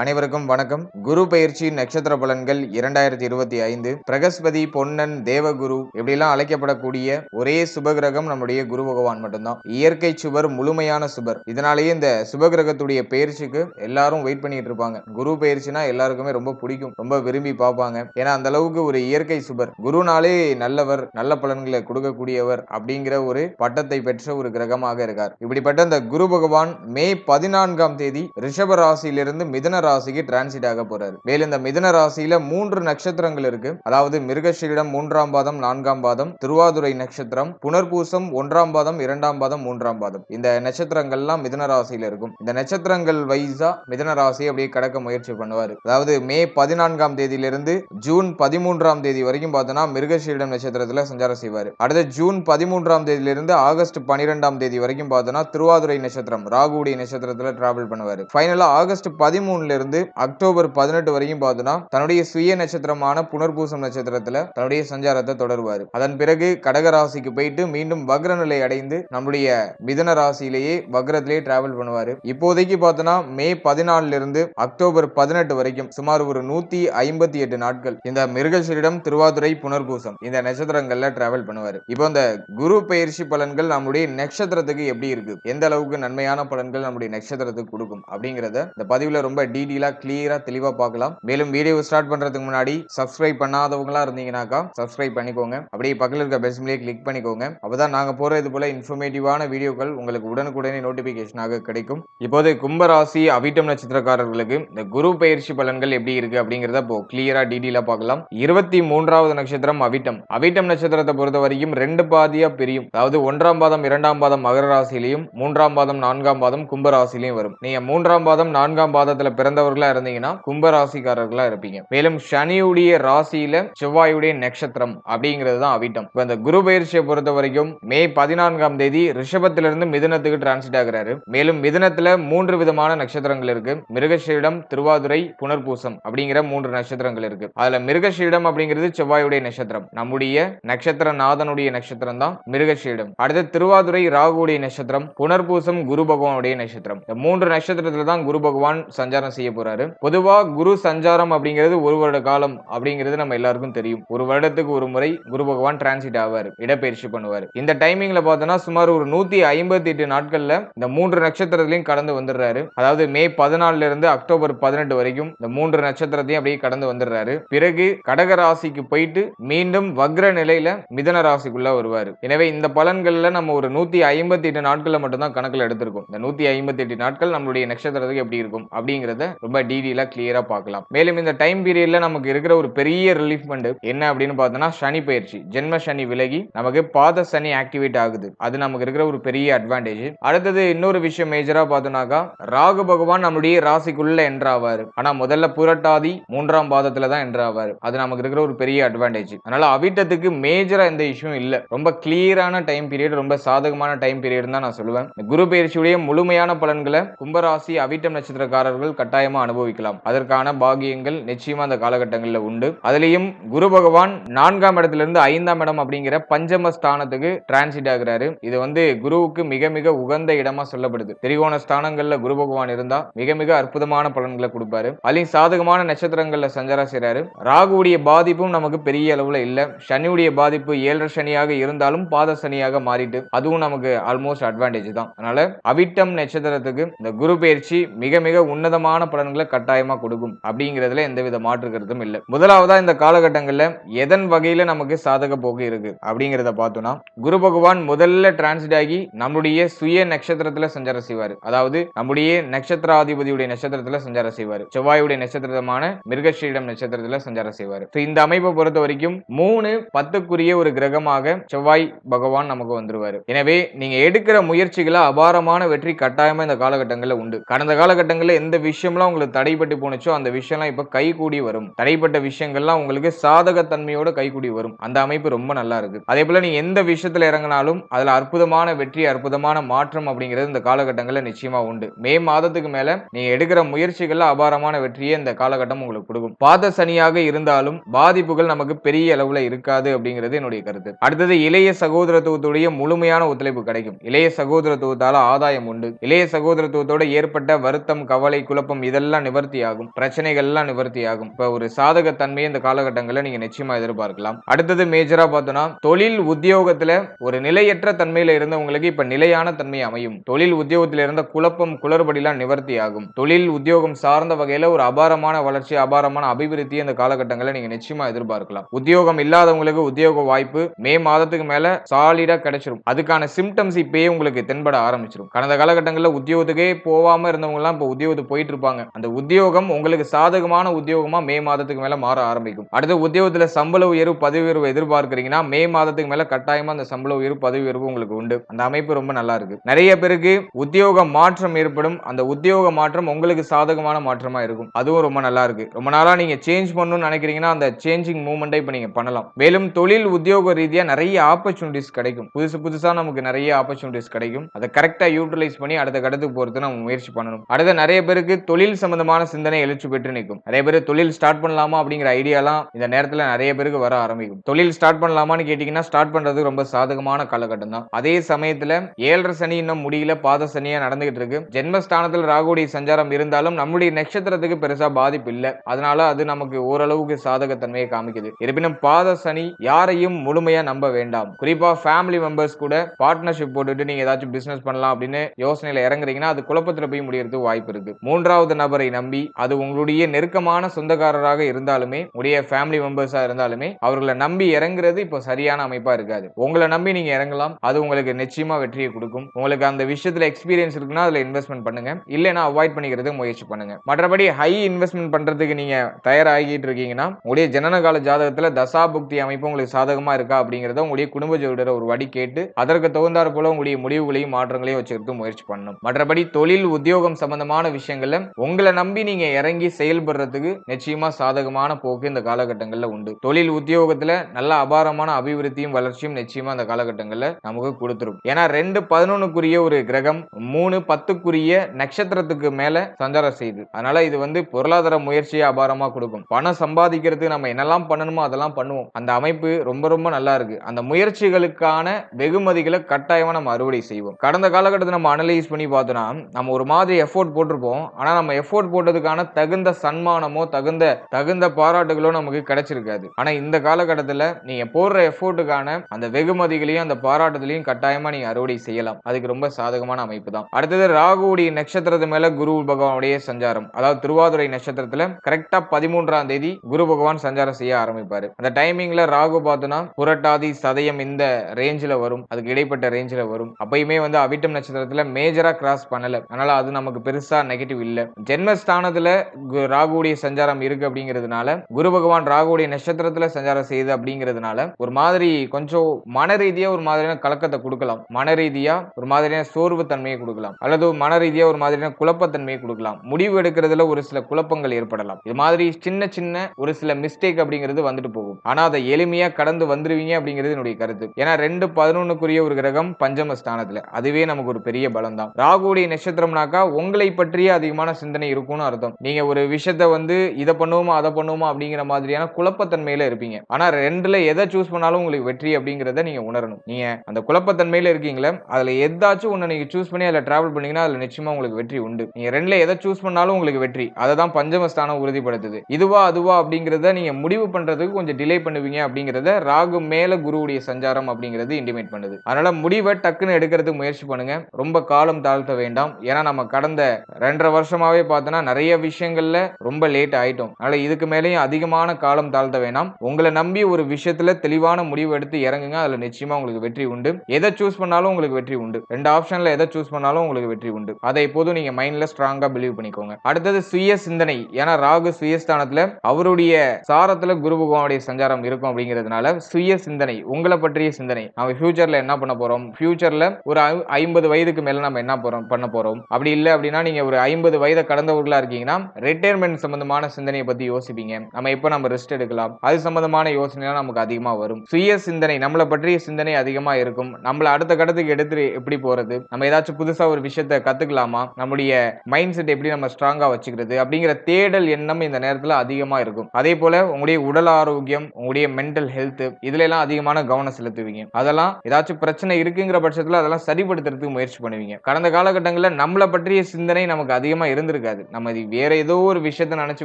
அனைவருக்கும் வணக்கம். குரு பயிற்சி நட்சத்திர பலன்கள் இரண்டாயிரத்தி இருபத்தி ஐந்து. பிரகஸ்பதி பொன்னன் தேவகுரு இப்படிலாம் அழைக்கப்படக்கூடிய ஒரே சுபகிரகம் நம்முடைய குரு பகவான் மட்டும்தான். இயற்கை சுவர் முழுமையான சுபர் இதனாலேயே இந்த சுபகிரகத்துடைய பயிற்சிக்கு எல்லாரும் வெயிட் பண்ணிட்டு இருப்பாங்க. குரு பயிற்சினா எல்லாருக்குமே ரொம்ப பிடிக்கும். ரொம்ப விரும்பி பார்ப்பாங்க. ஏன்னா அந்த அளவுக்கு ஒரு இயற்கை சுபர் குருனாலே நல்லவர் நல்ல பலன்களை கொடுக்கக்கூடியவர் அப்படிங்கிற ஒரு பட்டத்தை பெற்ற ஒரு கிரகமாக இருக்கார். இப்படிப்பட்ட இந்த குரு பகவான் மே பதினான்காம் தேதி ரிஷப ராசியிலிருந்து மிதன ராசிக்கு டிரான்சிட் ஆக போறாரு. மேலும் இந்த மிதன ராசியில மூன்று நட்சத்திரங்கள் இருக்கு. அதாவது மிருகஷீரிடம் மூன்றாம் பாதம் நான்காம் பாதம் திருவாதுரை நட்சத்திரம் புனர்பூசம் ஒன்றாம் பாதம் இரண்டாம் பாதம் மூன்றாம் பாதம். இந்த நட்சத்திரங்கள்லாம் மிதன ராசியில இருக்கும். இந்த நட்சத்திரங்கள் வைஸா மிதன ராசி அப்படியே கடக்க முயற்சி பண்ணுவாரு. அதாவது மே பதினான்காம் தேதியிலிருந்து ஜூன் பதிமூன்றாம் தேதி வரைக்கும் பார்த்தோன்னா மிருகஷீரிடம் நட்சத்திரத்துல சஞ்சாரம் செய்வார். அடுத்து ஜூன் பதிமூன்றாம் தேதியிலிருந்து ஆகஸ்ட் பனிரெண்டாம் தேதி வரைக்கும் பார்த்தோன்னா திருவாதுரை நட்சத்திரம் ராகுடைய நட்சத்திரத்துல டிராவல் பண்ணுவார். ஃபைனலா ஆகஸ்ட் பதிமூணுல இருந்து அக்டோபர் பதினெட்டு வரையும் பார்த்தோம்னா தன்னுடைய சுய நட்சத்திரமான புனர்பூசம் நட்சத்திரத்துல தன்னுடைய சஞ்சாரத்தை தொடருவார். அதன் பிறகு கடக ராசிக்கு போயிட்டு மீண்டும் வக்ர நிலை அடைந்து நம்முடைய மிதன ராசியிலேயே வக்ரத்திலேயே டிராவல் பண்ணுவார். இப்போதைக்கு பார்த்தோம்னா மே பதினாலுல இருந்து அக்டோபர் பதினெட்டு வரைக்கும் சுமார் ஒரு நூத்தி ஐம்பத்தி எட்டு நாட்கள் இந்த மிருகசீரிடம் திருவாதுரை புனர்பூசம் இந்த நட்சத்திரங்கள்ல டிராவல் பண்ணுவார். இப்போ இந்த குரு பயிற்சி பலன்கள் நம்முடைய நட்சத்திரத்துக்கு எப்படி இருக்கு? எந்த அளவுக்கு நன்மையான பலன்கள் நம்முடைய நட்சத்திரத்துக்கு கொடுக்கும்? அப்படிங்கறத இந்த பதிவுல ரொம்ப டீ டீடெயிலா கிளியரா தெளிவா பார்க்கலாம். மேலும் வீடியோ ஸ்டார்ட் பண்றதுக்கு முன்னாடி சப்ஸ்கிரைப் பண்ணாதவங்களா இருந்தீங்கன்னாக்கா சப்ஸ்கிரைப் பண்ணிக்கோங்க. அப்படியே பக்கத்தில் இருக்க பெஸ்ட்லேயே கிளிக் பண்ணிக்கோங்க. அப்பதான் நாங்க போற இது போல இன்ஃபர்மேட்டிவான வீடியோக்கள் உங்களுக்கு உடனுக்குடனே நோட்டிபிகேஷனாக கிடைக்கும். இப்போது கும்பராசி அவிட்டம் நட்சத்திரக்காரர்களுக்கு இந்த குரு பயிற்சி பலன்கள் எப்படி இருக்கு அப்படிங்கறத இப்போ கிளியரா டீடெயிலா பார்க்கலாம். இருபத்தி மூன்றாவது நட்சத்திரம் அவிட்டம். அவிட்டம் நட்சத்திரத்தை பொறுத்த வரைக்கும் ரெண்டு பாதியா பிரியும். அதாவது ஒன்றாம் பாதம் இரண்டாம் பாதம் மகர ராசியிலையும் மூன்றாம் பாதம் நான்காம் பாதம் கும்பராசிலையும் வரும். நீங்க மூன்றாம் பாதம் நான்காம் பாதத்துல பிறந்தவர்களா இருந்தீங்கன்னா கும்ப ராசிக்காரர்களா இருப்பீங்க. மேலும் சனியுடைய ராசியில செவ்வாயுடைய நட்சத்திரம் அப்படிங்கிறது தான் அவிட்டம். இப்ப இந்த குரு பயிற்சியை பொறுத்த வரைக்கும் மே பதினான்காம் தேதி ரிஷபத்திலிருந்து மிதுனத்துக்கு டிரான்சிட் ஆகிறாரு. மேலும் மிதுனத்துல மூன்று விதமான நட்சத்திரங்கள் இருக்கு. மிருகஷீடம் திருவாதுரை புனர்பூசம் அப்படிங்கிற மூன்று நட்சத்திரங்கள் இருக்கு. அதுல மிருகஷீடம் அப்படிங்கிறது செவ்வாயுடைய நட்சத்திரம். நம்முடைய நட்சத்திர நாதனுடைய நட்சத்திரம் தான் மிருகஷீடம் அடுத்து திருவாதுரை ராகுடைய நட்சத்திரம் புனர்பூசம் குரு பகவானுடைய நட்சத்திரம். இந்த மூன்று நட்சத்திரத்துல தான் குரு பகவான் சஞ்சாரம் செய்ய போறாரு. பொதுவா குரு சஞ்சாரம் அப்படிங்கிறது ஒரு வருட காலம் அப்படிங்கிறது நம்ம எல்லாருக்கும் தெரியும். ஒரு வருடத்துக்கு ஒரு முறை குரு பகவான் டிரான்சிட் ஆவார் இடப்பெயர்ச்சி பண்ணுவார். இந்த டைமிங்ல பார்த்தோம்னா சுமார் ஒரு நூத்தி ஐம்பத்தி எட்டு நாட்கள்ல இந்த மூன்று நட்சத்திரத்திலையும் கடந்து வந்துடுறாரு. அதாவது மே பதினாலுல இருந்து அக்டோபர் பதினெட்டு வரைக்கும் இந்த மூன்று நட்சத்திரத்தையும் அப்படியே கடந்து வந்துடுறாரு. பிறகு கடக ராசிக்கு போயிட்டு மீண்டும் வக்ர நிலையில மிதன ராசிக்குள்ள வருவார். எனவே இந்த பலன்கள்ல நம்ம ஒரு நூத்தி ஐம்பத்தி எட்டு நாட்கள்ல மட்டும்தான் கணக்குல எடுத்திருக்கோம். இந்த நூத்தி ஐம்பத்தி எட்டு நாட்கள் நம்மளுடைய நட்சத்திரத்துக்கு எப்படி இருக்கும் அப்படிங்கிறத ரொம்ப டீடெயிலாக கிளியராக பார்க்கலாம். மேலும் இந்த டைம் பீரியட்ல நமக்கு இருக்கிற ஒரு பெரிய ரிலீஃப்மெண்ட் என்ன அப்படின்னு பார்த்தோம்னா சனி பயிற்சி. ஜென்ம சனி விலகி நமக்கு பாத சனி ஆக்டிவேட் ஆகுது. அது நமக்கு இருக்கிற ஒரு பெரிய அட்வான்டேஜ் அடுத்தது இன்னொரு விஷயம் மேஜரா பார்த்தோம்னாக்கா ராகு பகவான் நம்மளுடைய ராசிக்குள்ள என்றாவாரு ஆனா முதல்ல புரட்டாதி மூன்றாம் பாதத்துல தான் என்றாவாரு அது நமக்கு இருக்கிற ஒரு பெரிய அட்வான்டேஜ் அதனால அவிட்டத்துக்கு மேஜரா எந்த இஷ்யூ இல்ல. ரொம்ப கிளியரான டைம் பீரியட் ரொம்ப சாதகமான டைம் பீரியட் தான் நான் சொல்லுவேன். குரு பயிற்சியுடைய முழுமையான பலன்களை கும்பராசி அவிட்டம் நட்சத்திரக்காரர்கள் கட்டாயமா அனுபவிக்கலாம். அதற்கான பாகியங்கள் நிச்சயமா அந்த காலகட்டங்களில் உண்டு. அதுலயும் குரு பகவான் நான்காம் இடத்துல இருந்து ஐந்தாம் இடம் அப்படிங்கிற பஞ்சம ஸ்தானத்துக்கு டிரான்சிட் ஆகிறாரு. இது வந்து குருவுக்கு மிக மிக உகந்த இடமா சொல்லப்படுது. திரிகோண ஸ்தானங்கள்ல குரு பகவான் இருந்தா மிக மிக அற்புதமான பலன்களை கொடுப்பாரு. அதுலயும் சாதகமான நட்சத்திரங்கள்ல சஞ்சாரம் செய்யறாரு ராகுவுடைய பாதிப்பும் நமக்கு பெரிய அளவுல இல்ல. சனியுடைய பாதிப்பு ஏழரை சனியாக இருந்தாலும் பாத சனியாக மாறிட்டு அதுவும் நமக்கு ஆல்மோஸ்ட் அட்வான்டேஜ் தான். அதனால அவிட்டம் நட்சத்திரத்துக்கு இந்த குரு பயிற்சி மிக மிக உன்னதமான பலன்களை கட்டாயமா கொடுக்கும். அப்படிங்கிறதுல எந்தவித மாற்று கருத்தும் இல்லை. முதலாவதா இந்த காலகட்டங்கள்ல எதன் வகையில நமக்கு சாதக போக்கு இருக்கு? அப்படிங்கிறத பார்த்தோம்னா குரு பகவான் முதல்ல டிரான்சிட் ஆகி நம்முடைய சுய நட்சத்திரத்துல சஞ்சாரம் செய்வார். அதாவது நம்முடைய நட்சத்திராதிபதியுடைய நட்சத்திரத்துல சஞ்சாரம் செய்வார். செவ்வாயுடைய நட்சத்திரமான மிருகஸ்ரீடம் நட்சத்திரத்துல சஞ்சாரம் செய்வார். இந்த அமைப்பை பொறுத்த வரைக்கும் மூணு பத்துக்குரிய ஒரு கிரகமாக செவ்வாய் பகவான் நமக்கு வந்துருவாரு. எனவே நீங்க எடுக்கிற முயற்சிகளை அபாரமான வெற்றி கட்டாயமா இந்த காலகட்டங்களில் உண்டு. கடந்த காலகட்டங்களில் எந்த விஷயம் விஷயம்லாம் உங்களுக்கு தடைப்பட்டு போனுச்சோ அந்த விஷயம்லாம் இப்போ கை கூடி வரும். தடைப்பட்ட விஷயங்கள்லாம் உங்களுக்கு சாதக தன்மையோட கை கூடி வரும். அந்த அமைப்பு ரொம்ப நல்லா இருக்கு. அதே போல நீங்க எந்த விஷயத்துல இறங்கினாலும் அதுல அற்புதமான வெற்றி அற்புதமான மாற்றம் அப்படிங்கிறது இந்த காலகட்டங்களில் நிச்சயமா உண்டு. மே மாதத்துக்கு மேல நீங்க எடுக்கிற முயற்சிகள்ல அபாரமான வெற்றியை இந்த காலகட்டம் உங்களுக்கு கொடுக்கும். பாத சனியாக இருந்தாலும் பாதிப்புகள் நமக்கு பெரிய அளவுல இருக்காது அப்படிங்கிறது என்னுடைய கருத்து. அடுத்தது இளைய சகோதரத்துவத்துடைய முழுமையான ஒத்துழைப்பு கிடைக்கும். இளைய சகோதரத்துவத்தால ஆதாயம் உண்டு. இளைய சகோதரத்துவத்தோட ஏற்பட்ட வருத்தம் கவலை குழப்பம் இதெல்லாம் நிவர்த்தி ஆகும் பிரச்சனைகள்லாம் நிவர்த்தி ஆகும் இப்ப ஒரு சாதக தன்மையை இந்த காலகட்டங்களில் நீங்க நிச்சயமா எதிர்பார்க்கலாம். அடுத்தது மேஜரா பார்த்தோம்னா தொழில் உத்தியோகத்துல ஒரு நிலையற்ற தன்மையில இருந்தவங்களுக்கு இப்ப நிலையான தன்மை அமையும். தொழில் உத்தியோகத்தில் இருந்த குழப்பம் குளறுபடிலாம் நிவர்த்தி ஆகும் தொழில் உத்தியோகம் சார்ந்த வகையில ஒரு அபாரமான வளர்ச்சி அபாரமான அபிவிருத்தி இந்த காலகட்டங்களில் நீங்க நிச்சயமா எதிர்பார்க்கலாம். உத்தியோகம் இல்லாதவங்களுக்கு உத்தியோக வாய்ப்பு மே மாதத்துக்கு மேல சாலிடா கிடைச்சிரும். அதுக்கான சிம்டம்ஸ் இப்பயே உங்களுக்கு தென்பட ஆரம்பிச்சிடும் கடந்த காலகட்டங்களில் உத்தியோகத்துக்கே போகாம இருந்தவங்க எல்லாம் இப்போ உத்தியோகத்துக்கு போயிட்டு இருப்பாங்க. அந்த உத்தியோகம் உங்களுக்கு சாதகமான உத்தியோகமா மே மாதத்துக்கு மேல மாற ஆரம்பிக்கும். அடுத்து உத்தியோகத்துல சம்பள உயர்வு பதவி உயர்வு எதிர்பார்க்கறீங்கன்னா மே மாதத்துக்கு மேல கட்டாயமா அந்த சம்பள உயர்வு பதவி உயர்வு உங்களுக்கு உண்டு. அந்த அமைப்பு ரொம்ப நல்லா இருக்கு. நிறைய பேருக்கு உத்தியோக மாற்றம் ஏற்படும். அந்த உத்தியோக மாற்றம் உங்களுக்கு சாதகமான மாற்றமா இருக்கும். அதுவும் ரொம்ப நல்லா இருக்கு. ரொம்ப நாளா நீங்க சேஞ்ச் பண்ணணும்னு நினைக்கிறீங்கன்னா அந்த சேஞ்சிங் மூமெண்ட்டை இப்போ நீங்க பண்ணலாம். மேலும் தொழில் உத்தியோக ரீதியா நிறைய ஆப்பர்ச்சுனிட்டிஸ் கிடைக்கும். புதுசு புதுசா நமக்கு நிறைய ஆப்பர்ச்சுனிட்டிஸ் கிடைக்கும். அதை கரெக்டா யூட்டிலைஸ் பண்ணி அடுத்த கடத்துக்கு போறது நம்ம முயற்சி பண்ணணும். அடுத்த நிறைய பேருக்கு தொழில் தொழில் சம்பந்தமான சிந்தனை எழுச்சி பெற்று நிற்கும். நிறைய பேர் தொழில் ஸ்டார்ட் பண்ணலாமா அப்படிங்கிற ஐடியாலாம் இந்த நேரத்தில் நிறைய பேருக்கு வர ஆரம்பிக்கும். தொழில் ஸ்டார்ட் பண்ணலாமான்னு கேட்டீங்கன்னா ஸ்டார்ட் பண்றது ரொம்ப சாதகமான காலகட்டம் தான் அதே சமயத்துல ஏழரை சனி இன்னும் முடியல பாத சனியா நடந்துகிட்டு இருக்கு. ஜென்மஸ்தானத்தில் ராகுடைய சஞ்சாரம் இருந்தாலும் நம்முடைய நட்சத்திரத்துக்கு பெருசா பாதிப்பு இல்லை. அதனால அது நமக்கு ஓரளவுக்கு சாதகத்தன்மையை காமிக்குது. இருப்பினும் பாத சனி யாரையும் முழுமையா நம்ப வேண்டாம். குறிப்பா ஃபேமிலி மெம்பர்ஸ் கூட பார்ட்னர்ஷிப் போட்டுட்டு நீங்க ஏதாச்சும் பிசினஸ் பண்ணலாம் அப்படின்னு யோசனையில இறங்குறீங்கன்னா அது குழப்பத்துல போய் முடியறதுக்கு வாய்ப்பு இருக்கு. மூன்றாவது நபரை நம்பி அது உங்களுடைய நெருக்கமான சொந்தக்காரராக இருந்தாலுமே உடைய ஃபேமிலி மெம்பர்ஸா இருந்தாலுமே அவர்களை நம்பி இறங்குறது இப்போ சரியான அமைப்பா இருக்காது. உங்களை நம்பி நீங்க இறங்கலாம். அது உங்களுக்கு நிச்சயமா வெற்றியை கொடுக்கும். உங்களுக்கு அந்த விஷயத்துல எக்ஸ்பீரியன்ஸ் இருக்குன்னா அதுல இன்வெஸ்ட்மெண்ட் பண்ணுங்க. இல்லைன்னா அவாய்ட் பண்ணிக்கிறதுக்கு முயற்சி பண்ணுங்க. மற்றபடி ஹை இன்வெஸ்ட்மெண்ட் பண்றதுக்கு நீங்க தயாராகிட்டு இருக்கீங்கன்னா உங்களுடைய ஜனனகால ஜாதகத்துல தசாபுக்தி அமைப்பு உங்களுக்கு சாதகமா இருக்கா அப்படிங்கறத உங்களுடைய குடும்ப ஜோதிடரை ஒரு வடி கேட்டு அதற்கு தகுந்தாற் போல உங்களுடைய முடிவுகளையும் மாற்றங்களையும் வச்சுக்கிறது முயற்சி பண்ணணும். மற்றபடி தொழில் உத்தியோகம் சம்பந்தமான விஷயங்கள்ல உங்களை நம்பி நீங்க இறங்கி செயல்படுறதுக்கு நிச்சயமா சாதகமான போக்கு இந்த காலகட்டங்கள்ல உண்டு. தொழில் உத்தியோகத்துல நல்ல அபாரமான அபிவிருத்தியும் வளர்ச்சியும் நிச்சயமா அந்த காலகட்டங்கள்ல நமக்கு கொடுத்துரும். ஏன்னா ரெண்டு பதினொன்னுக்குரிய ஒரு கிரகம் மூணு பத்துக்குரிய நட்சத்திரத்துக்கு மேல சஞ்சாரம் செய்யுது. அதனால இது வந்து பொருளாதார முயற்சியை அபாரமா கொடுக்கும். பணம் சம்பாதிக்கிறதுக்கு நம்ம என்னெல்லாம் பண்ணணுமோ அதெல்லாம் பண்ணுவோம். அந்த அமைப்பு ரொம்ப ரொம்ப நல்லா இருக்கு. அந்த முயற்சிகளுக்கான வெகுமதிகளை கட்டாயமா நம்ம அறுவடை செய்வோம். கடந்த காலகட்டத்தை நம்ம அனலைஸ் பண்ணி பார்த்தோம்னா நம்ம ஒரு மாதிரி எஃபோர்ட் போட்டிருப்போம். ஆனா நம்ம எஃபோர்ட் போட்டதுக்கான தகுந்த சன்மானமோ தகுந்த தகுந்த பாராட்டுகளோ நமக்கு கிடைச்சிருக்காது. ஆனா இந்த காலகட்டத்தில் நீங்க போடுற எஃபோர்ட்டுக்கான அந்த வெகுமதிகளையும் அந்த பாராட்டுதலையும் கட்டாயமா நீங்க அறுவடை செய்யலாம். அதுக்கு ரொம்ப சாதகமான அமைப்பு தான். அடுத்தது ராகுடைய நட்சத்திரத்து மேல குரு பகவானுடைய சஞ்சாரம். அதாவது திருவாதுரை நட்சத்திரத்துல கரெக்டா பதிமூன்றாம் தேதி குரு பகவான் சஞ்சாரம் செய்ய ஆரம்பிப்பாரு. அந்த டைமிங்ல ராகு பார்த்தோம்னா புரட்டாதி சதயம் இந்த ரேஞ்சில் வரும். அதுக்கு இடைப்பட்ட ரேஞ்சில் வரும். அப்பயுமே வந்து அவிட்டம் நட்சத்திரத்தில் மேஜராக கிராஸ் பண்ணலை. அதனால அது நமக்கு பெருசாக நெகட்டிவ் இல்லை. ஜென்மஸ்தானத்துல கு- சஞ்சாரம் இருக்கு அப்படிங்கிறதுனால குரு பகவான் ராகுடைய நட்சத்திரத்துல சஞ்சாரம் செய்யுது அப்படிங்கிறதுனால ஒரு மாதிரி கொஞ்சம் மன ரீதியா ஒரு மாதிரியான கலக்கத்தை கொடுக்கலாம். மன ரீதியா ஒரு மாதிரியான சோர்வு தன்மையை கொடுக்கலாம். அல்லது மன ரீதியா ஒரு மாதிரியான குழப்பத்தன்மையை கொடுக்கலாம். முடிவு எடுக்கிறதுல ஒரு சில குழப்பங்கள் ஏற்படலாம். இது மாதிரி சின்ன சின்ன ஒரு சில மிஸ்டேக் அப்படிங்கிறது வந்துட்டு போகும். ஆனா அதை எளிமையா கடந்து வந்துருவீங்க அப்படிங்கிறது என்னுடைய கருத்து. ஏன்னா ரெண்டு பதினொன்னுக்குரிய ஒரு கிரகம் பஞ்சம ஸ்தானத்துல அதுவே நமக்கு ஒரு பெரிய பலம் தான் ராகுடைய நட்சத்திரம்னாக்கா உங்களை பற்றிய அதிகமான சிந்தனை இருக்கும்னு அர்த்தம். நீங்க ஒரு விஷயத்த வந்து இதை பண்ணுவோமா அதை பண்ணுவோமா அப்படிங்கிற மாதிரியான குழப்பத்தன்மையில இருப்பீங்க. ஆனா ரெண்டுல எதை சூஸ் பண்ணாலும் உங்களுக்கு வெற்றி அப்படிங்கிறத நீங்க உணரணும். நீங்க அந்த குழப்பத்தன்மையில இருக்கீங்களே அதுல எதாச்சும் ஒண்ணு நீங்க சூஸ் பண்ணி அதுல டிராவல் பண்ணீங்கன்னா அதுல நிச்சயமா உங்களுக்கு வெற்றி உண்டு. நீங்க ரெண்டுல எதை சூஸ் பண்ணாலும் உங்களுக்கு வெற்றி. அதை தான் பஞ்சமஸ்தானம் உறுதிப்படுத்துது. இதுவா அதுவா அப்படிங்கிறத நீங்க முடிவு பண்றதுக்கு கொஞ்சம் டிலே பண்ணுவீங்க அப்படிங்கிறத ராகு மேல குருவுடைய சஞ்சாரம் அப்படிங்கிறது இண்டிமேட் பண்ணுது. அதனால முடிவை டக்குன்னு எடுக்கிறதுக்கு முயற்சி பண்ணுங்க. ரொம்ப காலம் தாழ்த்த வேண்டாம். ஏன்னா நம்ம கடந்த ரெண்டரை வருஷமாவே பார்த்தோன்னா நிறைய விஷயங்கள்ல ரொம்ப லேட் ஆயிட்டோம். அதனால இதுக்கு மேலேயும் அதிகமான காலம் தாழ்த்த வேணாம். உங்களை நம்பி ஒரு விஷயத்துல தெளிவான முடிவு எடுத்து இறங்குங்க. அதுல நிச்சயமா உங்களுக்கு வெற்றி உண்டு. எதை சூஸ் பண்ணாலும் உங்களுக்கு வெற்றி உண்டு. ரெண்டு ஆப்ஷன்ல எதை சூஸ் பண்ணாலும் உங்களுக்கு வெற்றி உண்டு. அதை எப்போதும் நீங்க மைண்ட்ல ஸ்ட்ராங்கா பிலீவ் பண்ணிக்கோங்க. அடுத்தது சுய சிந்தனை. ஏன்னா ராகு சுயஸ்தானத்துல அவருடைய சாரத்துல குரு பகவானுடைய சஞ்சாரம் இருக்கும் அப்படிங்கிறதுனால சுய சிந்தனை உங்களை பற்றிய சிந்தனை. நம்ம ஃபியூச்சர்ல என்ன பண்ண போறோம்? ஃபியூச்சர்ல ஒரு ஐம்பது வயதுக்கு மேல நம்ம என்ன போறோம் பண்ண போறோம்? அப்படி இல்லை அப்படின்னா நீங்க ஒரு ஐம்பது வயதை கடந்தவர்களா இருக்கீங்கன்னா ரிட்டையர்மெண்ட் சம்பந்தமான சிந்தனையை பத்தி யோசிப்பீங்க. நம்ம எப்போ நம்ம ரெஸ்ட் எடுக்கலாம். அது சம்பந்தமான யோசனைலாம் நமக்கு அதிகமா வரும். சுய சிந்தனை நம்மளை பற்றிய சிந்தனை அதிகமா இருக்கும். நம்மளை அடுத்த கட்டத்துக்கு எடுத்து எப்படி போறது? நம்ம ஏதாச்சும் புதுசா ஒரு விஷயத்த கத்துக்கலாமா? நம்முடைய மைண்ட் செட் எப்படி நம்ம ஸ்ட்ராங்கா வச்சுக்கிறது? அப்படிங்கிற தேடல் எண்ணம் இந்த நேரத்தில் அதிகமா இருக்கும். அதே போல உங்களுடைய உடல் ஆரோக்கியம் உங்களுடைய மென்டல் ஹெல்த் இதுல எல்லாம் அதிகமான கவனம் செலுத்துவீங்க. அதெல்லாம் ஏதாச்சும் பிரச்சனை இருக்குங்கிற பட்சத்தில் அதெல்லாம் சரிப்படுத்துறதுக்கு முயற்சி பண்ணுவீங்க. கடந்த காலகட்டங்களில் நம்மளை பற்றிய சிந்தனை நமக்கு அதிகமா இருந்து இருந்திருக்காது. நம்ம இது வேற ஏதோ ஒரு விஷயத்த நினைச்சு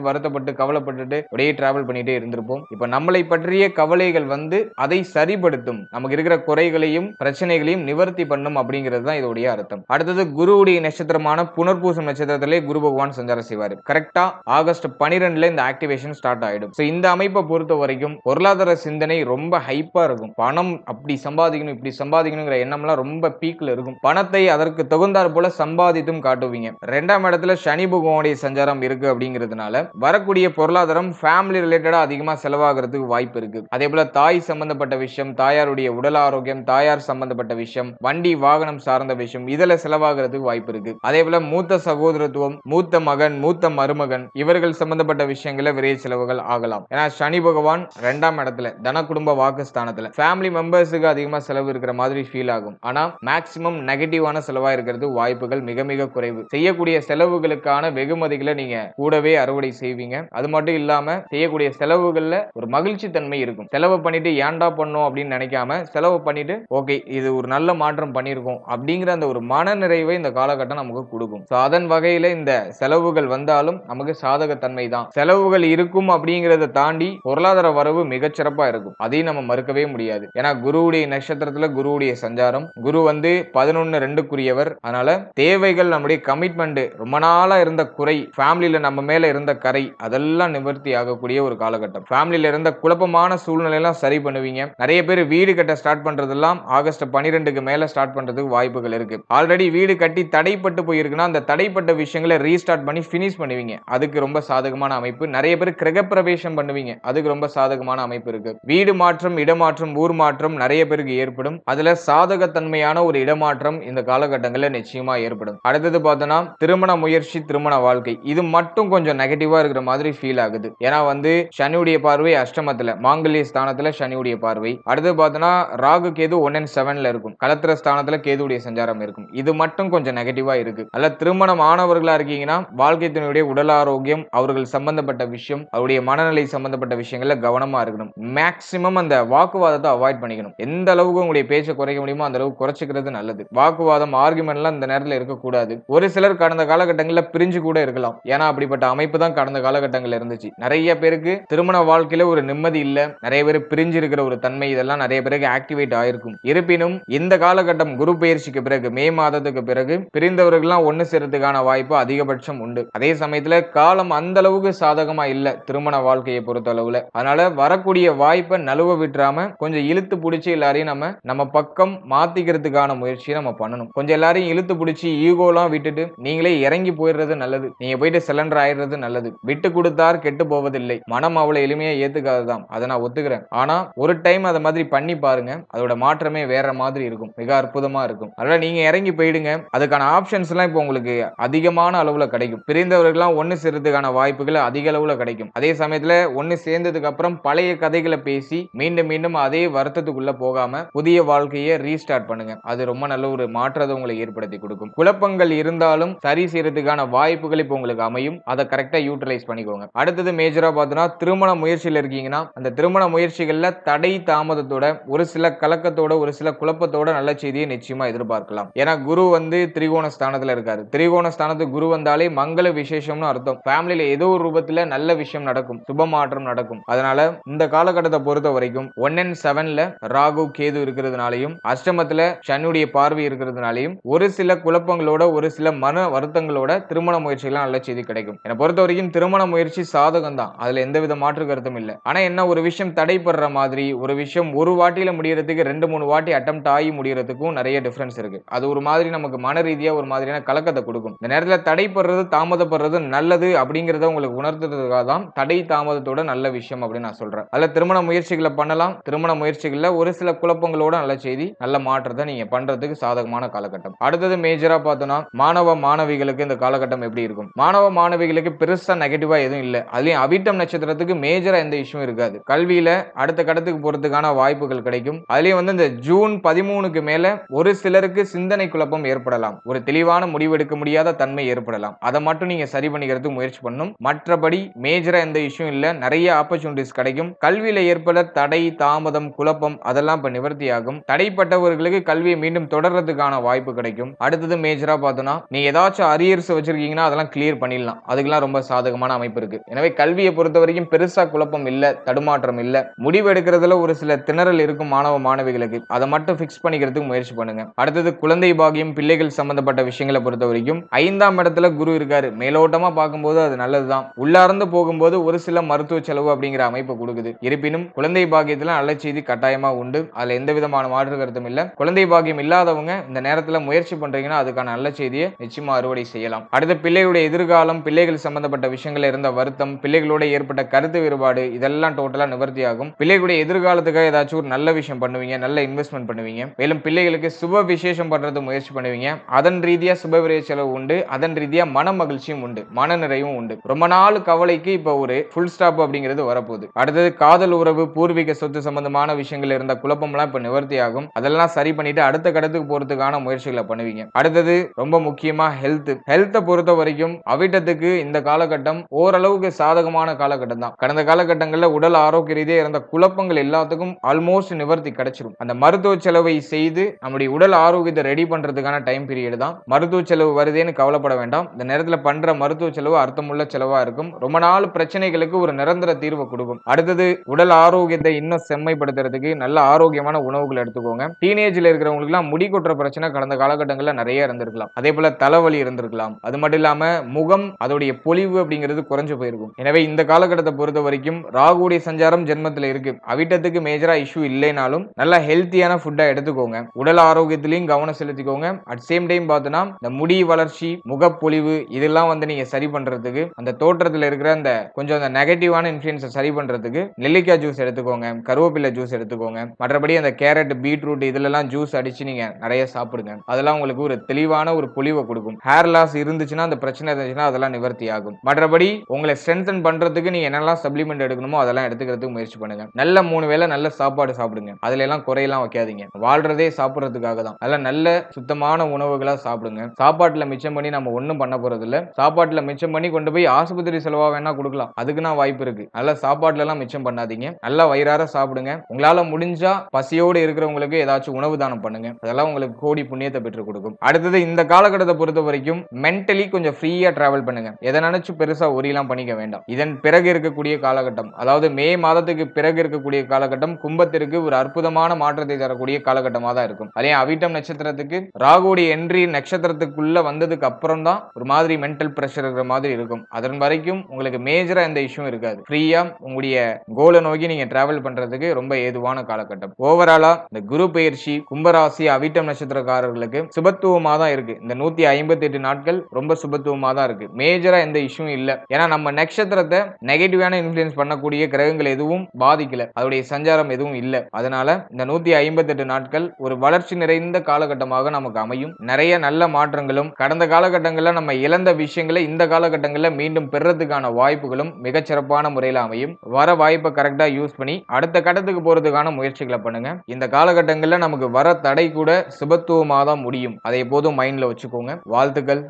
வருத்தப்பட்டு கவலைப்பட்டுட்டு அப்படியே டிராவல் பண்ணிட்டே இருந்திருப்போம். இப்ப நம்மளை பற்றிய கவலைகள் வந்து அதை சரிப்படுத்தும். நமக்கு இருக்கிற குறைகளையும் பிரச்சனைகளையும் நிவர்த்தி பண்ணும் அப்படிங்கிறது தான் இதோடைய அர்த்தம். அடுத்தது குருவுடைய நட்சத்திரமான புனர்பூசம் நட்சத்திரத்திலே குரு பகவான் சஞ்சாரம் செய்வார். கரெக்டா ஆகஸ்ட் பனிரெண்டுல இந்த ஆக்டிவேஷன் ஸ்டார்ட் ஆயிடும். இந்த அமைப்பை பொறுத்த வரைக்கும் பொருளாதார சிந்தனை ரொம்ப ஹைப்பா இருக்கும். பணம் அப்படி சம்பாதிக்கணும் இப்படி சம்பாதிக்கணுங்கிற எண்ணம்லாம் ரொம்ப பீக்ல இருக்கும். பணத்தை அதற்கு தகுந்தாற் போல சம்பாதித்தும் காட்டுவீங்க. ரெண்டாம் இடத்துல சனி பகவானுடைய சஞ்சாரம் இருக்கு அப்படிங்கிறதுனால வரக்கூடிய பொருளாதாரம் ஃபேமிலி ரிலேட்டடா அதிகமா செலவாகிறதுக்கு வாய்ப்பு இருக்கு. அதே போல தாய் சம்பந்தப்பட்ட விஷயம் தாயாருடைய உடல் ஆரோக்கியம் தாயார் சம்பந்தப்பட்ட விஷயம் வண்டி வாகனம் சார்ந்த விஷயம் இதுல செலவாகிறதுக்கு வாய்ப்பு இருக்கு. அதே போல மூத்த சகோதரத்துவம் மூத்த மகன் மூத்த மருமகன் இவர்கள் சம்பந்தப்பட்ட விஷயங்கள விரைய செலவுகள் ஆகலாம். ஏன்னா சனி பகவான் ரெண்டாம் இடத்துல தன குடும்ப வாக்கு ஸ்தானத்துல ஃபேமிலி மெம்பர்ஸுக்கு அதிகமா செலவு இருக்கிற மாதிரி ஃபீல் ஆகும். ஆனா மேக்சிமம் நெகட்டிவான செலவா இருக்கிறது வாய்ப்புகள் மிக மிக குறைவு. செய்யக்கூடிய செலவுகளுக்கு அதற்கான வெகுமதிகளை நீங்க கூடவே அறுவடை செய்வீங்க. அது மட்டும் இல்லாம செய்யக்கூடிய செலவுகள்ல ஒரு மகிழ்ச்சி தன்மை இருக்கும். செலவு பண்ணிட்டு ஏன்டா பண்ணோம் அப்படின்னு நினைக்காம செலவு பண்ணிட்டு ஓகே இது ஒரு நல்ல மாற்றம் பண்ணியிருக்கோம். அப்படிங்கிற அந்த ஒரு மன நிறைவை இந்த காலகட்டம் நமக்கு கொடுக்கும். ஸோ அதன் வகையில இந்த செலவுகள் வந்தாலும் நமக்கு சாதகத்தன்மை தான். செலவுகள் இருக்கும் அப்படிங்கறத தாண்டி பொருளாதார வரவு மிகச்சிறப்பா இருக்கும். அதையும் நம்ம மறுக்கவே முடியாது. ஏன்னா குருவுடைய நட்சத்திரத்துல குருவுடைய சஞ்சாரம். குரு வந்து பதினொன்னு ரெண்டுக்குரியவர். அதனால தேவைகள் நம்முடைய கமிட்மெண்ட் ரொம்ப நாளா இருந்த குறை ஃபேமிலியில நம்ம மேல இருந்த கரை அதெல்லாம் நிவர்த்தி ஆகக்கூடிய ஒரு காலகட்டம். ஃபேமிலியில இருந்த குழப்பமான சூழ்நிலை எல்லாம் சரி பண்ணுவீங்க. நிறைய பேர் வீடு கட்ட ஸ்டார்ட் பண்றதெல்லாம் ஆகஸ்ட் பன்னிரெண்டுக்கு மேல ஸ்டார்ட் பண்றதுக்கு வாய்ப்புகள் இருக்கு. ஆல்ரெடி வீடு கட்டி தடைப்பட்டு போயிருக்குன்னா அந்த தடைப்பட்ட விஷயங்களை ரீஸ்டார்ட் பண்ணி ஃபினிஷ் பண்ணுவீங்க. அதுக்கு ரொம்ப சாதகமான அமைப்பு. நிறைய பேர் கிரகப்பிரவேசம் பண்ணுவீங்க. அதுக்கு ரொம்ப சாதகமான அமைப்பு இருக்கு. வீடு மாற்றம் இடமாற்றம் ஊர் மாற்றம் நிறைய பேருக்கு ஏற்படும். அதுல சாதகத்தன்மையான ஒரு இடமாற்றம் இந்த காலகட்டங்களில் நிச்சயமா ஏற்படும். அடுத்தது பார்த்தோம்னா திருமண முயற்சி திருமண வாழ்க்கை. இது மட்டும் கொஞ்சம் நெகட்டிவா இருக்கிற மாதிரி ஃபீல் ஆகுது. ஏன்னா வந்து சனியுடைய பார்வை அஷ்டமத்துல மாங்கல்ய ஸ்தானத்துல சனியுடைய பார்வை. அடுத்து பார்த்தோன்னா ராகு கேது ஒன் அண்ட் செவன்ல இருக்கும். கலத்திர ஸ்தானத்துல கேதுடைய சஞ்சாரம் இருக்கும். இது மட்டும் கொஞ்சம் நெகட்டிவா இருக்கு. அல்ல திருமணம் ஆனவர்களா இருக்கீங்கன்னா வாழ்க்கை துணையுடைய உடல் ஆரோக்கியம் அவர்கள் சம்பந்தப்பட்ட விஷயம் அவருடைய மனநிலை சம்பந்தப்பட்ட விஷயங்கள்ல கவனமா இருக்கணும். மேக்சிமம் அந்த வாக்குவாதத்தை அவாய்ட் பண்ணிக்கணும். எந்த அளவுக்கு உங்களுடைய பேச்சை குறைக்க முடியுமோ அந்த அளவுக்கு குறைச்சிக்கிறது நல்லது. வாக்குவாதம் ஆர்குமெண்ட்லாம் இந்த நேரத்தில் இருக்கக்கூடாது. ஒரு சிலர் கடந்த காலகட்டங்களில் பிரிஞ்சு கூட இருக்கலாம். ஏன்னா அப்படிப்பட்ட அமைப்பு தான் கடந்த காலகட்டங்கள் இருந்துச்சு. நிறைய பேருக்கு திருமண வாழ்க்கையில ஒரு நிம்மதி இல்ல. நிறைய பேர் பிரிஞ்சு இருக்கிற ஒரு தன்மை இதெல்லாம் நிறைய பேருக்கு ஆக்டிவேட் ஆயிருக்கும். இருப்பினும் இந்த காலகட்டம் குரு பயிற்சிக்கு பிறகு மே மாதத்துக்கு பிறகு பிரிந்தவர்கள்லாம் ஒண்ணு சேர்றதுக்கான வாய்ப்பு அதிகபட்சம் உண்டு. அதே சமயத்துல காலம் அந்த அளவுக்கு சாதகமா இல்ல திருமண வாழ்க்கையை பொறுத்த அளவுல. அதனால வரக்கூடிய வாய்ப்பை நழுவ விட்டுறாம கொஞ்சம் இழுத்து பிடிச்சி எல்லாரையும் நம்ம நம்ம பக்கம் மாத்திக்கிறதுக்கான முயற்சியை நம்ம பண்ணணும். கொஞ்சம் எல்லாரையும் இழுத்து பிடிச்சி ஈகோலாம் விட்டுட்டு நீங்களே இறங்கி போயிடுறது நல்லது. நீங்க போயிட்டு சிலண்டர் ஆயிடுறது நல்லது. விட்டு கொடுத்தார் கெட்டு போவதில்லை. மனம் அவ்வளவு எளிமையா ஏத்துக்காததான் அதை நான் ஒத்துக்கிறேன். ஆனா ஒரு டைம் அதை மாதிரி பண்ணி பாருங்க. அதோட மாற்றமே வேற மாதிரி இருக்கும். மிக அற்புதமா இருக்கும். அதனால நீங்க இறங்கி போயிடுங்க. அதுக்கான ஆப்ஷன்ஸ் எல்லாம் இப்போ உங்களுக்கு அதிகமான அளவுல கிடைக்கும். பிரிந்தவர்கள்லாம் ஒன்னு சேர்றதுக்கான வாய்ப்புகள் அதிக அளவுல கிடைக்கும். அதே சமயத்துல ஒன்னு சேர்ந்ததுக்கு அப்புறம் பழைய கதைகளை பேசி மீண்டும் மீண்டும் அதே வருத்தத்துக்குள்ள போகாம புதிய வாழ்க்கையை ரீஸ்டார்ட் பண்ணுங்க. அது ரொம்ப நல்ல ஒரு மாற்றத்தை உங்களுக்கு ஏற்படுத்தி கொடுக்கும். குழப்பங்கள் இருந்தாலும் சரி செய்யறதுக்கான வாய்ப்புகள் இப்போ உங்களுக்கு அமையும். அதை கரெக்டாக யூட்டிலைஸ் பண்ணிக்கோங்க. அடுத்தது மேஜராக பார்த்தோன்னா திருமண முயற்சியில் இருக்கீங்கன்னா அந்த திருமண முயற்சிகளில் தடை தாமதத்தோட ஒரு சில கலக்கத்தோட ஒரு சில குழப்பத்தோட நல்ல செய்தியை நிச்சயமா எதிர்பார்க்கலாம். ஏன்னா குரு வந்து திரிகோண ஸ்தானத்தில் இருக்காரு. திரிகோண ஸ்தானத்துக்கு குரு வந்தாலே மங்கள விசேஷம்னு அர்த்தம். ஃபேமிலியில் ஏதோ ஒரு ரூபத்தில் நல்ல விஷயம் நடக்கும். சுப மாற்றம் நடக்கும். அதனால இந்த காலகட்டத்தை பொறுத்த வரைக்கும் ஒன் அண்ட் செவன்ல ராகு கேது இருக்கிறதுனாலையும் அஷ்டமத்தில் சனியுடைய பார்வை இருக்கிறதுனாலையும் ஒரு சில குழப்பங்களோட ஒரு சில மன வருத்தங்களோட திருமண முயற்சிகள்லாம் நல்ல செய்தி கிடைக்கும். என்னை பொறுத்த வரைக்கும் திருமண முயற்சி சாதகம் தான் அதுல எந்தவித மாற்று கருத்தும் இல்லை. ஆனா என்ன ஒரு விஷயம் தடைப்படுற மாதிரி ஒரு விஷயம் ஒரு வாட்டியில முடியறதுக்கு ரெண்டு மூணு வாட்டி அட்டம் ஆகி முடியறதுக்கும் நிறைய டிஃபரன்ஸ் இருக்கு. அது ஒரு மாதிரி நமக்கு மன ரீதியா ஒரு மாதிரியான கலக்கத்தை கொடுக்கும். இந்த நேரத்துல தடைப்படுறது தாமதப்படுறது நல்லது அப்படிங்கறத உங்களுக்கு உணர்த்துறதுக்காக தான் தடை தாமதத்தோட நல்ல விஷயம் அப்படின்னு நான் சொல்றேன். அதுல திருமண முயற்சிகளை பண்ணலாம். திருமண முயற்சிகள்ல ஒரு சில குழப்பங்களோட நல்ல செய்தி நல்ல மாற்றத்தை நீங்க பண்றதுக்கு சாதகமான காலகட்டம். அடுத்தது மேஜரா பார்த்தோம்னா மாணவ மாணவிகளுக்கு இந்த காலகட்டம் காலகட்டம் எப்படி இருக்கும்? மாணவ மாணவிகளுக்கு பெருசா நெகட்டிவா எதுவும் இல்லை. அதுலயும் அபிட்டம் நட்சத்திரத்துக்கு மேஜரா எந்த இஷ்யூ இருக்காது. கல்வியில அடுத்த கடத்துக்கு போறதுக்கான வாய்ப்புகள் கிடைக்கும். அதுலயும் வந்து இந்த ஜூன் பதிமூணுக்கு மேல ஒரு சிலருக்கு சிந்தனை குழப்பம் ஏற்படலாம். ஒரு தெளிவான முடிவெடுக்க முடியாத தன்மை ஏற்படலாம். அதை மட்டும் நீங்க சரி பண்ணிக்கிறதுக்கு முயற்சி பண்ணும். மற்றபடி மேஜரா எந்த இஷ்யூ இல்ல. நிறைய ஆப்பர்ச்சுனிட்டிஸ் கிடைக்கும். கல்வியில ஏற்பட தடை தாமதம் குழப்பம் அதெல்லாம் இப்ப நிவர்த்தி ஆகும் தடைப்பட்டவர்களுக்கு கல்வியை மீண்டும் தொடர்றதுக்கான வாய்ப்பு கிடைக்கும். அடுத்தது மேஜரா பார்த்தோம்னா நீ ஏதாச்சும் அரியர்ஸ் வச்சிருக்கீங்க வச்சுருக்கீங்கன்னா அதெல்லாம் கிளியர் பண்ணிடலாம். அதுக்கெல்லாம் ரொம்ப சாதகமான அமைப்பு இருக்கு. எனவே கல்வியை பொறுத்த வரைக்கும் பெருசாக குழப்பம் இல்லை தடுமாற்றம் இல்லை. முடிவு எடுக்கிறதுல ஒரு சில திணறல் இருக்கும் மாணவ மாணவிகளுக்கு. அதை மட்டும் ஃபிக்ஸ் பண்ணிக்கிறதுக்கு முயற்சி பண்ணுங்க. அடுத்தது குழந்தை பாகியம் பிள்ளைகள் சம்பந்தப்பட்ட விஷயங்களை பொறுத்த வரைக்கும் ஐந்தாம் இடத்துல குரு இருக்காரு. மேலோட்டமாக பார்க்கும்போது அது நல்லதுதான். உள்ளார்ந்து போகும்போது ஒரு சில மருத்துவ செலவு அப்படிங்கிற அமைப்பு கொடுக்குது. இருப்பினும் குழந்தை பாகியத்தில் நல்ல செய்தி கட்டாயமாக உண்டு. அதில் எந்த விதமான மாற்று கருத்தும் இல்லை. குழந்தை பாகியம் இல்லாதவங்க இந்த நேரத்தில் முயற்சி பண்ணுறீங்கன்னா அதுக்கான நல்ல செய்தியை நிச்சயமாக அறுவடை செய்யலாம். அடுத்து பிள்ளைகளுடைய எதிர்காலம் பிள்ளைகள் சம்பந்தப்பட்ட விஷயங்கள் இருந்த வருத்தம் பிள்ளைகளோட ஏற்பட்ட கருத்து வேறுபாடு இதெல்லாம் டோட்டலா நிவர்த்தி ஆகும் பிள்ளைகளுடைய எதிர்காலத்துக்காக ஏதாச்சும் ஒரு நல்ல விஷயம் பண்ணுவீங்க நல்ல இன்வெஸ்ட்மெண்ட் பண்ணுவீங்க. மேலும் பிள்ளைகளுக்கு சுப விசேஷம் பண்றது முயற்சி பண்ணுவீங்க. அதன் ரீதியா சுப விரய செலவு உண்டு. அதன் ரீதியா மன மகிழ்ச்சியும் உண்டு. மன நிறைவும் உண்டு. ரொம்ப நாள் கவலைக்கு இப்ப ஒரு ஃபுல் ஸ்டாப் அப்படிங்கிறது வரப்போகுது. அடுத்தது காதல் உறவு பூர்வீக சொத்து சம்பந்தமான விஷயங்கள் இருந்த குழப்பம்லாம் இப்ப நிவர்த்தி ஆகும் அதெல்லாம் சரி பண்ணிட்டு அடுத்த கடத்துக்கு போறதுக்கான முயற்சிகளை பண்ணுவீங்க. அடுத்தது ரொம்ப முக்கியமா ஹெல்த் ஹெல்த்தை பொறுத்த பொறுத்த வரைக்கும் அவிட்டத்துக்கு இந்த காலகட்டம் ஓரளவுக்கு சாதகமான காலகட்டம் தான். கடந்த காலகட்டங்களில் உடல் ஆரோக்கிய ரீதியாக இருந்த குழப்பங்கள் எல்லாத்துக்கும் ஆல்மோஸ்ட் நிவர்த்தி கிடைச்சிரும். அந்த மருத்துவ செலவை செய்து நம்முடைய உடல் ஆரோக்கியத்தை ரெடி பண்றதுக்கான டைம் பீரியட் தான். மருத்துவ செலவு வருதேன்னு கவலைப்பட வேண்டாம். இந்த நேரத்தில் பண்ற மருத்துவ செலவு அர்த்தமுள்ள செலவா இருக்கும். ரொம்ப நாள் பிரச்சனைகளுக்கு ஒரு நிரந்தர தீர்வை கொடுக்கும். அடுத்தது உடல் ஆரோக்கியத்தை இன்னும் செம்மைப்படுத்துறதுக்கு நல்ல ஆரோக்கியமான உணவுகள் எடுத்துக்கோங்க. டீனேஜ்ல இருக்கிறவங்களுக்குலாம் முடி கொட்டுற பிரச்சனை கடந்த காலகட்டங்களில் நிறைய இருந்திருக்கலாம். அதே போல தலைவலி இருந்திருக்கலாம். அது மட்டும் இல்லாம முகம் அதோடைய பொலிவு அப்படிங்கிறது குறைஞ்சு போயிருக்கும். எனவே இந்த காலகட்டத்தை பொறுத்த வரைக்கும் ராகுடைய சஞ்சாரம் ஜென்மத்துல இருக்கு. அவிட்டத்துக்கு மேஜரா இஷ்யூ இல்லைனாலும் நல்ல ஹெல்த்தியான ஃபுட்டா எடுத்துக்கோங்க. உடல் ஆரோக்கியத்திலையும் கவனம் செலுத்திக்கோங்க. அட் சேம் டைம் பார்த்தோன்னா இந்த முடி வளர்ச்சி முகப்பொலிவு இதெல்லாம் வந்து நீங்க சரி பண்றதுக்கு அந்த தோற்றத்தில் இருக்கிற அந்த கொஞ்சம் அந்த நெகட்டிவான இன்ஃபுளுன்ஸை சரி பண்றதுக்கு நெல்லிக்காய் ஜூஸ் எடுத்துக்கோங்க கருவேப்பிலை ஜூஸ் எடுத்துக்கோங்க. மற்றபடி அந்த கேரட் பீட்ரூட் இதுலலாம் ஜூஸ் அடிச்சு நீங்க நிறைய சாப்பிடுங்க. அதெல்லாம் உங்களுக்கு ஒரு தெளிவான ஒரு பொலிவை கொடுக்கும். ஹேர் லாஸ் இருந்து இருந்துச்சுன்னா அந்த பிரச்சனை இருந்துச்சுன்னா அதெல்லாம் நிவர்த்தி ஆகும் மற்றபடி உங்களை ஸ்ட்ரென்தன் பண்றதுக்கு நீங்க என்னெல்லாம் சப்ளிமெண்ட் எடுக்கணுமோ அதெல்லாம் எடுத்துக்கிறதுக்கு முயற்சி பண்ணுங்க. நல்ல மூணு வேளை நல்ல சாப்பாடு சாப்பிடுங்க. அதுல எல்லாம் குறையெல்லாம் வைக்காதீங்க. வாழ்றதே சாப்பிடுறதுக்காக தான். அதெல்லாம் நல்ல சுத்தமான உணவுகளா சாப்பிடுங்க. சாப்பாட்டுல மிச்சம் பண்ணி நம்ம ஒன்றும் பண்ண போறது இல்ல சாப்பாட்டுல மிச்சம் பண்ணி கொண்டு போய் ஆஸ்பத்திரி செலவா வேணா கொடுக்கலாம். அதுக்கு நான் வாய்ப்பு இருக்கு. நல்ல சாப்பாட்டுல எல்லாம் மிச்சம் பண்ணாதீங்க. நல்லா வயிறார சாப்பிடுங்க. உங்களால முடிஞ்சா பசியோடு இருக்கிறவங்களுக்கு ஏதாச்சும் உணவு தானம் பண்ணுங்க. அதெல்லாம் உங்களுக்கு கோடி புண்ணியத்தை பெற்று கொடுக்கும். அடுத்தது இந்த காலகட்டத்தை பொறுத்த வரைக்கும் மென்டல் கொஞ்சம் ஃப்ரீயாக ட்ராவல் பண்ணுங்க. எதை நினைச்சு பெருசாக ஒரியெல்லாம் பண்ணிக்க வேண்டாம். இதன் பிறகு இருக்கக்கூடிய காலகட்டம் அதாவது மே மாதத்துக்கு பிறகு இருக்கக்கூடிய காலகட்டம் கும்பத்திற்கு ஒரு அற்புதமான மாற்றத்தை தரக்கூடிய காலகட்டமாக தான் இருக்கும். அதே அவிட்டம் நட்சத்திரத்துக்கு ராகுடைய என்ட்ரி நட்சத்திரத்துக்குள்ள வந்ததுக்கு அப்புறம் தான் ஒரு மாதிரி மென்டல் ப்ரெஷர் இருக்கிற மாதிரி இருக்கும். அதன் வரைக்கும் உங்களுக்கு மேஜரா எந்த இஷ்யூ இருக்காது. ஃப்ரீயா உங்களுடைய கோலை நோக்கி நீங்க டிராவல் பண்றதுக்கு ரொம்ப ஏதுவான காலகட்டம். ஓவராலா இந்த குரு பயிற்சி கும்பராசி அவிட்டம் நட்சத்திரக்காரர்களுக்கு சுபத்துவமாக தான் இருக்கு. இந்த நூத்தி ஐம்பத்தி எட்டு நாட்கள் ரொம்ப ரொம்ப சுபத்துவமாக தான் இருக்கு. மேஜரா எந்த இஷ்யூ இல்லை. ஏன்னா நம்ம நட்சத்திரத்தை நெகட்டிவான இன்ஃபுளுன்ஸ் பண்ணக்கூடிய கிரகங்கள் எதுவும் பாதிக்கல. அதோடைய சஞ்சாரம் எதுவும் இல்லை. அதனால இந்த நூத்தி ஐம்பத்தெட்டு நாட்கள் ஒரு வளர்ச்சி நிறைந்த காலகட்டமாக நமக்கு அமையும். நிறைய நல்ல மாற்றங்களும் கடந்த காலகட்டங்களில் நம்ம இழந்த விஷயங்களை இந்த காலகட்டங்களில் மீண்டும் பெறதுக்கான வாய்ப்புகளும் மிகச்சிறப்பான முறையில் அமையும். வர வாய்ப்பை கரெக்டாக யூஸ் பண்ணி அடுத்த கட்டத்துக்கு போகிறதுக்கான முயற்சிகளை பண்ணுங்க. இந்த காலகட்டங்களில் நமக்கு வர தடை கூட சுபத்துவமாக தான் முடியும். அதை எப்போதும் மைண்டில் வச்சுக்கோங்க. வாழ்த்துக்கள்.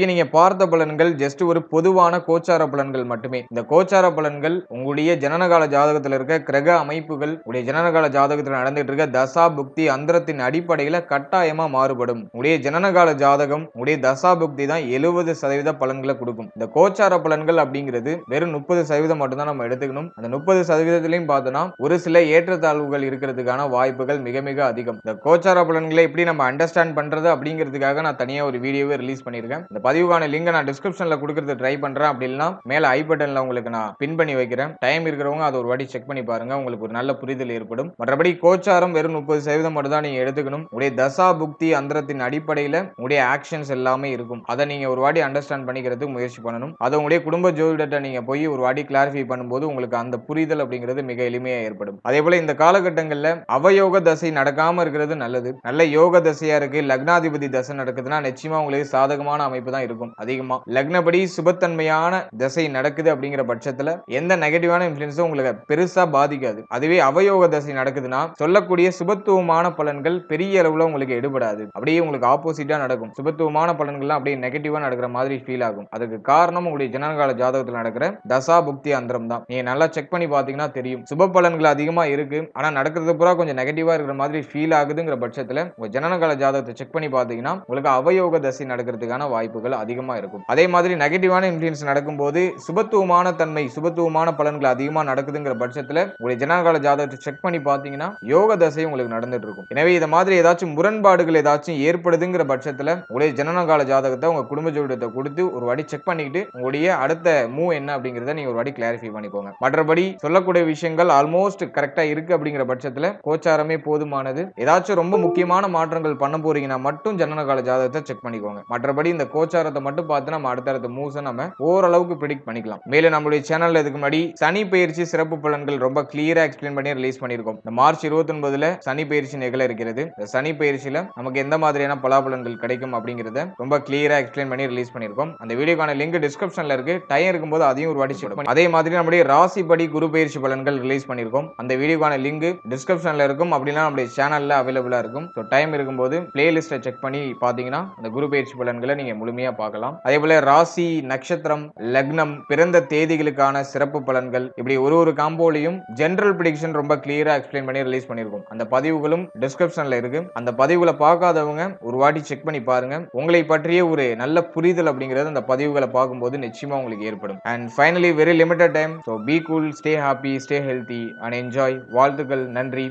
இதுவரைக்கும் நீங்க பார்த்த பலன்கள் ஜஸ்ட் ஒரு பொதுவான கோச்சார பலன்கள் மட்டுமே. இந்த கோச்சார பலன்கள் உங்களுடைய ஜனனகால ஜாதகத்தில் இருக்க கிரக அமைப்புகள் உடைய ஜனனகால ஜாதகத்தில் நடந்துட்டு இருக்க தசா புக்தி அந்தரத்தின் அடிப்படையில கட்டாயமா மாறுபடும். உடைய ஜனனகால ஜாதகம் உடைய தசா புக்தி தான் எழுபது சதவீத பலன்களை கொடுக்கும். இந்த கோச்சார பலன்கள் அப்படிங்கிறது வெறும் முப்பது சதவீதம் மட்டும்தான் நம்ம எடுத்துக்கணும். அந்த முப்பது சதவீதத்திலையும் பார்த்தோம்னா ஒரு சில ஏற்றத்தாழ்வுகள் இருக்கிறதுக்கான வாய்ப்புகள் மிக மிக அதிகம். இந்த கோச்சார பலன்களை எப்படி நம்ம அண்டர்ஸ்டாண்ட் பண்றது அப்படிங்கிறதுக்காக நான் தனியா ஒரு வீடியோவை ரிலீஸ் பண்ணியிருக்கேன். இந்த பதிவுக்கான லிங்கை நான் டிஸ்கிரிப்ஷன்ல கொடுக்கறது ட்ரை பண்றேன். அப்படி இல்லைன்னா மேல ஐ பட்டன்ல உங்களுக்கு நான் பின் பண்ணி வைக்கிறேன். டைம் இருக்கிறவங்க அதை ஒரு வாட்டி செக் பண்ணி பாருங்க. உங்களுக்கு ஒரு நல்ல புரிதல் ஏற்படும். மற்றபடி கோச்சாரம் வெறும் முப்பது சதவீதம் மட்டும் தான் நீங்க எடுத்துக்கணும். உடைய தசா புக்தி அந்தரத்தின் அடிப்படையில உடைய ஆக்ஷன்ஸ் எல்லாமே இருக்கும். அதை நீங்க ஒரு வாட்டி அண்டர்ஸ்டாண்ட் பண்ணிக்கிறதுக்கு முயற்சி பண்ணணும். அதை உங்களுடைய குடும்ப ஜோதிடத்தை நீங்க போய் ஒரு வாட்டி கிளாரிஃபை பண்ணும்போது உங்களுக்கு அந்த புரிதல் அப்படிங்கிறது மிக எளிமையா ஏற்படும். அதே போல இந்த காலகட்டங்கள்ல அவயோக தசை நடக்காம இருக்கிறது நல்லது. நல்ல யோக தசையா இருக்கு. லக்னாதிபதி தசை நடக்குதுன்னா நிச்சயமா உங்களுக்கு சாதகமான அமைப்பு தான் இருக்கும். அதிகமா லக்னப்படி சுபத்தன்மையான தசை நடக்குது அப்படிங்கிற பட்சத்துல எந்த நெகட்டிவான இன்ஃபுளுன்ஸும் உங்களுக்கு பெருசா பாதிக்காது. அதுவே அவயோக தசை நடக்குதுன்னா சொல்லக்கூடிய சுபத்துவமான பலன்கள் பெரிய அளவுல உங்களுக்கு எடுபடாது. அப்படியே உங்களுக்கு ஆப்போசிட்டா நடக்கும். சுபத்துவமான பலன்கள்லாம் அப்படியே நெகட்டிவா நடக்கிற மாதிரி ஃபீல் ஆகும். அதுக்கு காரணம் உங்களுடைய ஜனகால ஜாதகத்தில் நடக்கிற தசா புக்தி அந்தரம் தான். நீங்க நல்லா செக் பண்ணி பாத்தீங்கன்னா தெரியும். சுப பலன்கள் அதிகமா இருக்கு. ஆனா நடக்கிறது பூரா கொஞ்சம் நெகட்டிவா இருக்கிற மாதிரி ஃபீல் ஆகுதுங்கிற பட்சத்துல உங்க ஜனனகால ஜாதகத்தை செக் பண்ணி பாத்தீங்கன்னா உங்களுக்கு அவயோக தசை நடக்கிறதுக்கான வாய்ப்புகள் வாய்ப்புகள் அதிகமாக இருக்கும். அதே மாதிரி நெகட்டிவான இன்ஃப்ளூயன்ஸ் நடக்கும்போது சுபத்துவமான தன்மை சுபத்துவமான பலன்கள் அதிகமாக நடக்குதுங்கிற பட்சத்தில் உங்களுடைய ஜனகால ஜாதகத்தை செக் பண்ணி பார்த்தீங்கன்னா யோக தசை உங்களுக்கு நடந்துட்டு இருக்கும். எனவே இதை மாதிரி ஏதாச்சும் முரண்பாடுகள் ஏதாச்சும் ஏற்படுதுங்கிற பட்சத்தில் உங்களுடைய ஜனனகால ஜாதகத்தை உங்கள் குடும்ப ஜோதிடத்தை கொடுத்து ஒரு வாடி செக் பண்ணிக்கிட்டு உங்களுடைய அடுத்த மூவ் என்ன அப்படிங்கிறத நீங்கள் ஒரு வாடி கிளாரிஃபை பண்ணிக்கோங்க. மற்றபடி சொல்லக்கூடிய விஷயங்கள் ஆல்மோஸ்ட் கரெக்டாக இருக்குது அப்படிங்கிற பட்சத்தில் கோச்சாரமே போதுமானது. ஏதாச்சும் ரொம்ப முக்கியமான மாற்றங்கள் பண்ண போறீங்கன்னா மட்டும் ஜனனகால ஜாதகத்தை செக் பண்ணிக்கோங்க. மற்றபடி இந்த கோச் கோச்சாரத்தை மட்டும் பார்த்து நம்ம அடுத்தடுத்த மூவ்ஸை நம்ம ஓரளவுக்கு ப்ரிடிக்ட் பண்ணிக்கலாம். மேலும் நம்மளுடைய சேனல்ல இதுக்கு முன்னாடி சனி பயிற்சி சிறப்பு பலன்கள் ரொம்ப கிளியரா எக்ஸ்பிளைன் பண்ணி ரிலீஸ் பண்ணியிருக்கோம். இந்த மார்ச் இருபத்தி ஒன்பதுல சனி பயிற்சி நிகழ இருக்கிறது. இந்த சனி பயிற்சியில நமக்கு எந்த மாதிரியான பலாபலன்கள் கிடைக்கும் அப்படிங்கறத ரொம்ப கிளியரா எக்ஸ்பிளைன் பண்ணி ரிலீஸ் பண்ணியிருக்கோம். அந்த வீடியோக்கான லிங்க் டிஸ்கிரிப்ஷன்ல இருக்கு. டைம் இருக்கும்போது அதையும் ஒரு வாட்டி செக் அதே மாதிரி நம்முடைய ராசிப்படி குரு பயிற்சி பலன்கள் ரிலீஸ் பண்ணியிருக்கோம். அந்த வீடியோக்கான லிங்க் டிஸ்கிரிப்ஷன்ல இருக்கும். அப்படின்னா நம்முடைய சேனல்ல அவைலபிளா இருக்கும். ஸோ டைம் இருக்கும்போது பிளேலிஸ்ட்டை செக் பண்ணி பார்த்தீங்கன்னா அந்த குரு பயிற்சி பலன்களை நீங்க முழுமையா பார்க்கலாம். அதே போல ராசி நட்சத்திரம் லக்னம் பிறந்த தேதிகளுக்கான சிறப்பு பலன்கள். இப்படி ஒரு ஒரு காம்போலையும் ஜென்ரல் ப்ரிடிக்ஷன் ரொம்ப கிளியரா எக்ஸ்பிளைன் பண்ணி ரிலீஸ் பண்ணிருக்கோம். அந்த பதிவுகளும் டிஸ்கிரிப்ஷன்ல இருக்கு. அந்த பதிவுகளை பார்க்காதவங்க ஒரு வாட்டி செக் பண்ணி பாருங்க. உங்களை பற்றிய ஒரு நல்ல புரிதல் அப்படிங்கிறது அந்த பதிவுகளை பார்க்கும்போது நிச்சயமா உங்களுக்கு ஏற்படும். And finally very limited time so be cool stay happy stay healthy and enjoy வாழ்த்துக்கள் நன்றி.